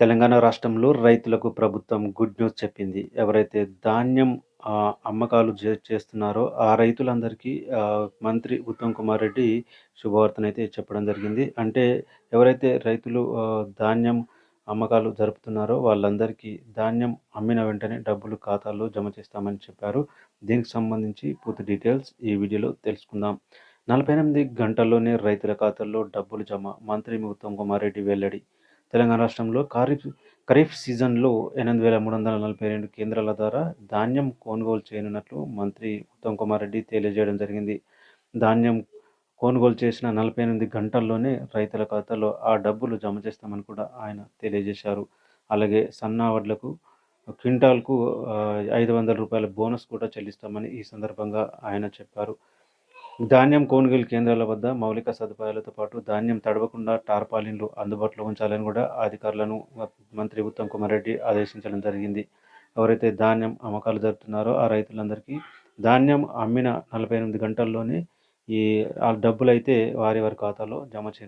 తెలంగాణ రాష్ట్రంలో రైతులకు ప్రభుత్వం గుడ్ న్యూస్ చెప్పింది. ఎవరైతే ధాన్యం అమ్మకాలు చేస్తున్నారో ఆ రైతులందరికీ మంత్రి ఉత్తమ్ కుమార్ రెడ్డి శుభవార్తనైతే చెప్పడం జరిగింది. అంటే ఎవరైతే రైతులు ధాన్యం అమ్మకాలు జరుపుతున్నారో వాళ్ళందరికీ ధాన్యం అమ్మిన వెంటనే డబ్బులు ఖాతాల్లో జమ చేస్తామని చెప్పారు. దీనికి సంబంధించి పూర్తి డీటెయిల్స్ ఈ వీడియోలో తెలుసుకుందాం. 48 గంటల్లోనే రైతుల ఖాతాల్లో డబ్బులు జమ మంత్రి ఉత్తమ్ కుమార్ రెడ్డి వెల్లడి. తెలంగాణ రాష్ట్రంలో ఖరీఫ్ ఖరీఫ్ సీజన్లో 8342 కేంద్రాల ద్వారా ధాన్యం కొనుగోలు చేయనున్నట్లు మంత్రి ఉత్తమ్ కుమార్ రెడ్డి తెలియజేయడం జరిగింది. ధాన్యం కొనుగోలు చేసిన 48 గంటల్లోనే రైతుల ఖాతాలో ఆ డబ్బులు జమ చేస్తామని కూడా ఆయన తెలియజేశారు. అలాగే సన్న వడ్లకు క్వింటాల్‌కు ఐదు వందల రూపాయల బోనస్ కూడా చెల్లిస్తామని ఈ సందర్భంగా ఆయన చెప్పారు. ధాన్యం కొనుగోలు కేంద్రాల వద్ద మౌలిక సదుపాయాలతో పాటు ధాన్యం తడవకుండా టార్పాలిన్లు అందుబాటులో ఉంచాలని కూడా అధికారులను మంత్రి ఉత్తమ్ కుమార్ రెడ్డి ఆదేశించడం జరిగింది. ఎవరైతే ధాన్యం అమ్మకాలు జరుపుతున్నారో ఆ రైతులందరికీ ధాన్యం అమ్మిన 48 గంటల్లోనే ఈ ఆ డబ్బులైతే వారి వారి ఖాతాలో జమ చేయను